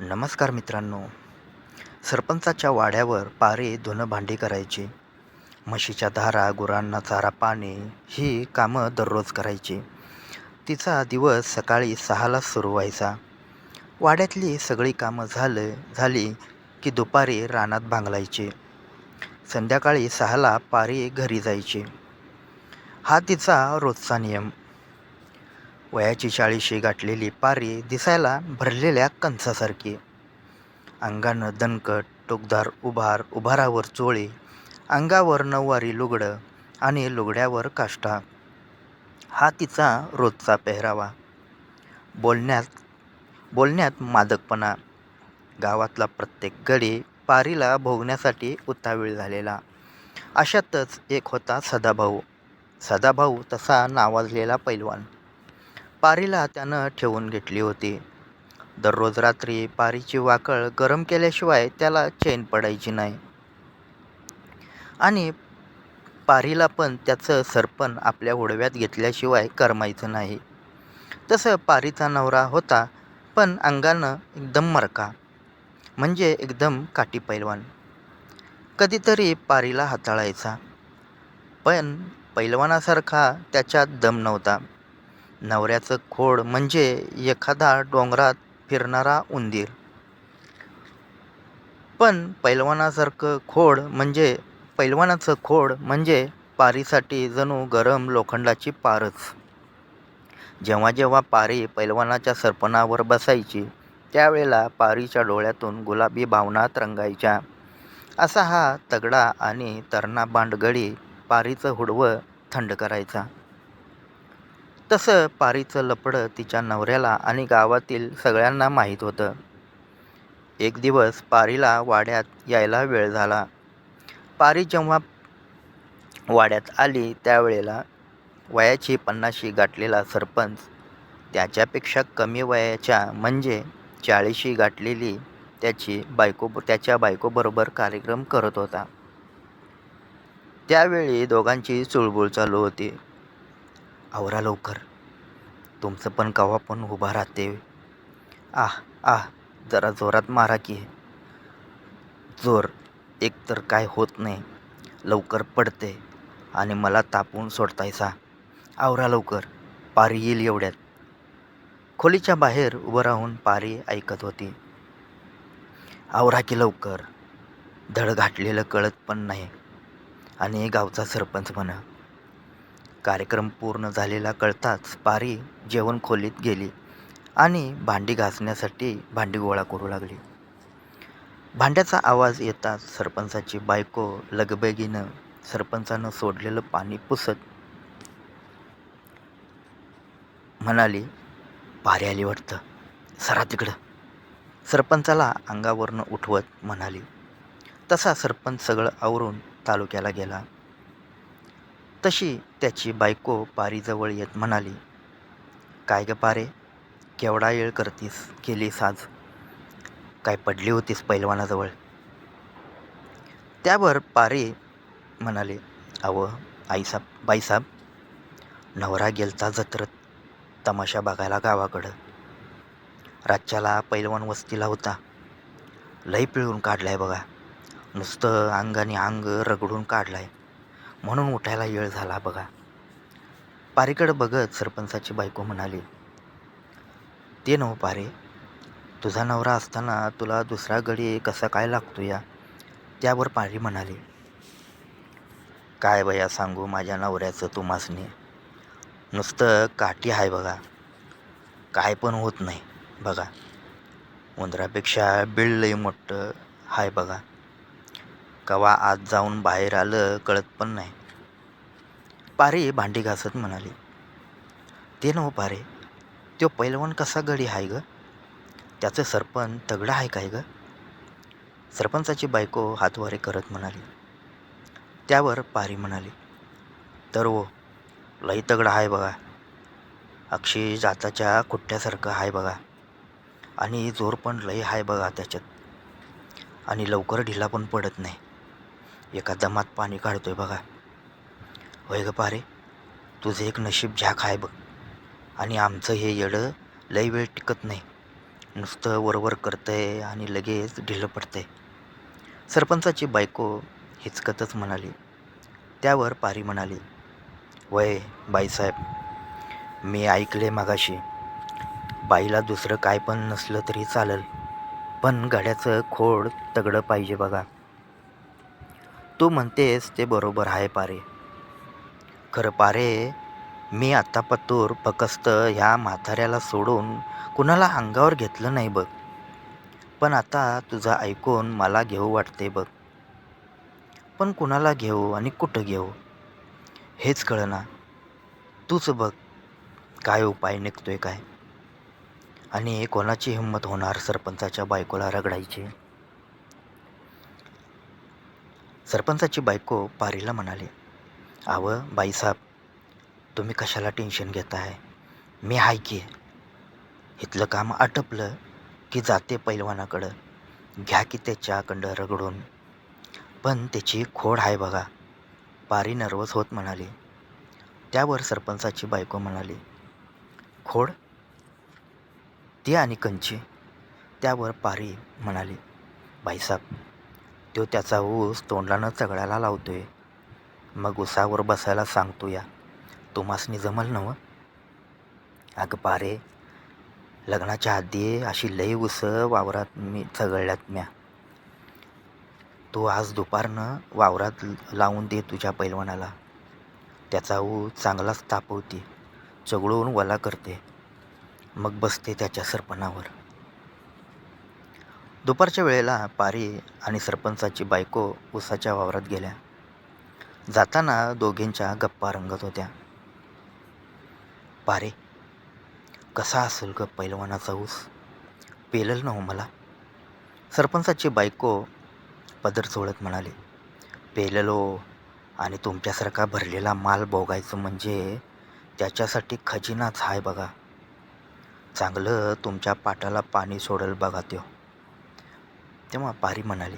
नमस्कार मित्रांनो. सरपंचाच्या वाड्यावर पारे धुणं भांडी करायची. म्हशीच्या धारा गुरांना चारा पाणी ही कामं दररोज करायची. तिचा दिवस सकाळी सहाला सुरू व्हायचा. वाड्यातली सगळी कामं झालं झाली की दुपारी रानात भांगलायची. संध्याकाळी सहाला पारे घरी जायची. हा तिचा रोजचा नियम. वयाची चाळीशी गाठलेली पारी दिसायला भरलेल्या कंसासारखी. अंगानं दणकट टोकदार उभार उभारावर चोळी अंगावर नऊवारी लुगडं आणि लुगड्यावर काष्टा हा तिचा रोजचा पेहरावा. बोलण्यात बोलण्यात मादकपणा. गावातला प्रत्येक गडी पारीला भोगण्यासाठी उतावीळ झालेला. अशातच एक होता सदाभाऊ. सदाभाऊ तसा नावाजलेला पैलवान. पारीला त्यानं ठेवून घेतली होती. दररोज रात्री पारीची वाकळ गरम केल्याशिवाय त्याला चैन पडायची नाही. आणि पारीला पण त्याचं सरपण आपल्या ओढव्यात घेतल्याशिवाय करमायचं नाही. तसं पारीचा नवरा होता पण अंगानं एकदम मरका म्हणजे एकदम काठी पैलवान. कधीतरी पारीला हाताळायचा. पण पैलवानासारखा त्याच्यात दम नव्हता. नवऱ्याचं खोड म्हणजे एखादा डोंगरात फिरणारा उंदीर. पण पैलवानासारखं खोड म्हणजे पैलवानाचं खोड म्हणजे पारीसाठी जणू गरम लोखंडाची पारच. जेव्हा जेव्हा पारी पैलवानाच्या सरपणावर बसायची त्यावेळेला पारीच्या डोळ्यातून गुलाबी भावना रंगायच्या. असा हा तगडा आणि तरणा बांडगडी पारीचं हुडवं थंड करायचा. तसं पारीचं लपडं तिच्या नवऱ्याला आणि गावातील सगळ्यांना माहीत होतं. एक दिवस पारीला वाड्यात यायला वेळ झाला. पारी जेव्हा वाड्यात आली त्यावेळेला वयाची पन्नाशी गाठलेला सरपंच त्याच्यापेक्षा कमी वयाच्या म्हणजे चाळीशी गाठलेली त्याची बायको त्याच्या बायकोबरोबर कार्यक्रम करत होता. त्यावेळी दोघांची चुळबुळ चालू होती. आवरा लवकर. तुमचं पण कवा पण उभा राहते. आह आह जरा जोरात मारा की. जोर एकतर काय होत नाही. लवकर पडते आणि मला तापून सोडतायसा. आवरा लवकर पारी येईल एवढ्यात. खोलीच्या बाहेर उभं राहून पारी ऐकत होती. आवरा की लवकर धड घाटलेलं कळत पण नाही. आणि गावचा सरपंच म्हणा कार्यक्रम पूर्ण झालेला कळताच पारी जेवण खोलीत गेली आणि भांडी घासण्यासाठी भांडी गोळा करू लागली. भांड्याचा आवाज येताच सरपंचाची बायको लगबगीनं सरपंचानं सोडलेलं पाणी पुसत म्हणाली पारी आली वाटतं. सरा तिकडं. सरपंचाला अंगावरनं उठवत म्हणाली. तसा सरपंच सगळं आवरून तालुक्याला गेला. तशी त्याची बायको पारीजवळ येत म्हणाली काय ग पारे केवढा येळ करतीस केली साज? काय पडली होतीस पैलवानाजवळ? त्यावर पारे म्हणाले अव आईसाब बाईसाब नवरा गेलता जत्रत तमाशा बघायला गावाकडं. राजच्याला पैलवान वस्तीला होता. लई पिळून काढलाय बघा. नुसतं अंगाने अंग रगडून काढलाय. म्हणून उठायला वेळ झाला बघा. पारीकडं बघत सरपंचाची बायको म्हणाली ते नव पारे तुझा नवरा असताना तुला दुसरा गडी कसा काय लागतो या? त्यावर पारी म्हणाली काय बया सांगू माझ्या नवऱ्याचं तुमासने नुसतं काठी आहे बघा. काय पण होत नाही बघा. उंदरापेक्षा बिळ लई मोठं आहे बघा. कवा आत जाऊन बाहेर आलं कळत पण नाही. पारे भांडी घासत म्हणाली ते नव हो पारे तो पैलवान कसा गडी आहे ग? त्याचं सरपण तगडं आहे काय ग? सरपंचाची बायको हातवारे करत म्हणाली. त्यावर पारी म्हणाली तर वो लई तगडं आहे बघा. अक्षय जाताच्या कुट्ट्यासारखं आहे बघा. आणि जोर पण लई आहे बघा त्याच्यात. आणि लवकर ढिला पण पडत नाही. एका दमात पाणी काढतोय बघा. होय ग पारे? तुझं एक नशीब झ्याक आहे बघ. आणि आमचं हे येडं लई वेळ टिकत नाही. नुसतं वरवर करतंय आणि लगेच ढिलं पडतंय. सरपंचाची बायको हिचकतच म्हणाली. त्यावर पारी म्हणाली वय बाईसाहेब मी ऐकले मागाशी. बाईला दुसरं काय पण नसलं तरी चालेल. पण गाड्याचं खोड तगडं पाहिजे बघा. तू म्हणतेस ते बरोबर आहे पारे. खरं पारे मी आत्ता पतूर फकस्त ह्या म्हाताऱ्याला सोडून कुणाला अंगावर घेतलं नाही बघ. पण आता तुझं ऐकून मला घेऊ वाटते बघ. पण कुणाला घेऊ आणि कुठं घेऊ? हेच कळना. तूच बघ काय उपाय निघतोय काय? आणि कोणाची हिंमत होणार सरपंचाच्या बायकोला रगडायची? सरपंचाची बायको पारीला म्हणाली आव बाईसाहेब तुम्ही कशाला टेन्शन घेताय? मी हाय की. इथलं काम आटपलं की जाते पैलवानाकडं. घ्या की त्याच्याकडं रगडून. पण त्याची खोड आहे बघा पारी नर्वस होत म्हणाली. त्यावर सरपंचाची बायको म्हणाली खोड? ती आणि कंची? त्यावर पारी म्हणाली बाईसाहेब तो त्याचा ऊस तोंडानं चघळायला लावतोय. मग उसावर बसायला सांगतो या तुम्हासनी जमल नव अगं पारे लग्नाच्या आधी अशी लई उस वावरात मी चघळल्यात म्या. तू आज दुपारनं वावरात लावून दे तुझ्या पैलवानाला. त्याचा ऊस चांगलाच तापवते चगळून वला करते. मग बसते त्याच्या सरपणावर. दुपारच्या वेळेला पारी आणि सरपंचाची बायको उसाच्या वावरात गेल्या. जाताना दोघींच्या गप्पा रंगत होत्या. पारे कसा असेल ग पैलवानाचा ऊस? पेलल ना हो मला. सरपंचाची बायको पदर चोळत म्हणाले पेललो हो, आणि तुमच्यासारखा भरलेला माल बोगायचं म्हणजे त्याच्यासाठी खजिनाच आहे बघा. चांगलं तुमच्या पाटाला पाणी सोडल बघा त्यो. तेव्हा पारी म्हणाली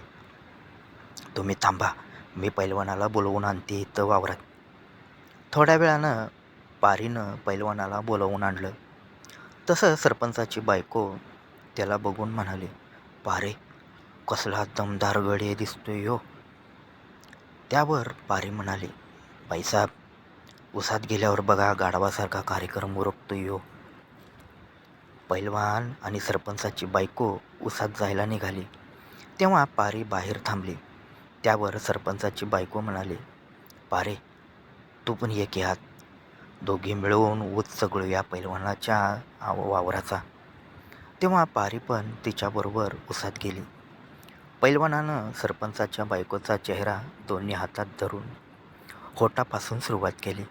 तुम्ही थांबा मी पैलवानाला बोलवून आणते इथं वावरात. थोड्या वेळानं पारीनं पैलवानाला बोलवून आणलं. तसं सरपंचाची बायको त्याला बघून म्हणाली पारे कसला दमदार गडे दिसतोय हो त्यावर पारी म्हणाली बाईसाहेब उसात गेल्यावर बघा गाढवासारखा कार्यक्रम उरकतोय हो पैलवान आणि सरपंचाची बायको उसात जायला निघाली. तेव्हा पारी बाहेर थांबली. त्यावर सरपंचाची बायको म्हणाली पारे तू पण ये की हात दोघी मिळवून ऊस चगळूया पैलवानाच्या आव- वावराचा. तेव्हा पारी पण तिच्याबरोबर उसात गेली. पैलवानानं सरपंचाच्या बायकोचा चेहरा दोन्ही हातात धरून होटापासून सुरुवात केली.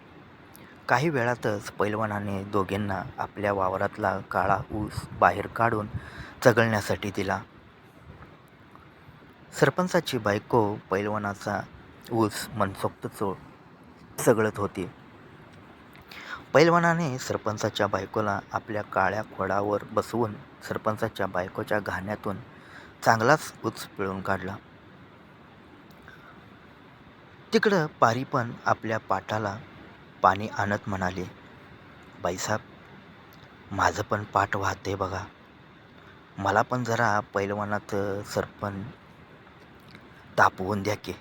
काही वेळातच पैलवानाने दोघींना आपल्या वावरातला काळा ऊस बाहेर काढून चगळण्यासाठी दिला. सरपंचाची बायको पैलवानाचा ऊस मनसोक्त चोळ सगळत होती. पैलवानाने सरपंचाच्या बायकोला आपल्या काळ्या खोडावर बसवून सरपंचाच्या बायकोच्या घाण्यातून चांगलाच ऊस पिळून काढला. तिकडं पारी पण आपल्या पाटाला पाणी आणत म्हणाले बाईसाहेब माझं पण पाठ वाहते बघा. मला पण जरा पैलवानात सरपंच तापवून द्या की.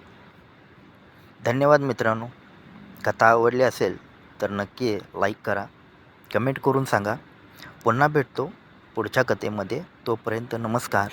धन्यवाद मित्रांनो. कथा आवडली असेल तर नक्की लाईक करा. कमेंट करून सांगा. पुन्हा भेटतो पुढच्या कथेमध्ये. तोपर्यंत नमस्कार.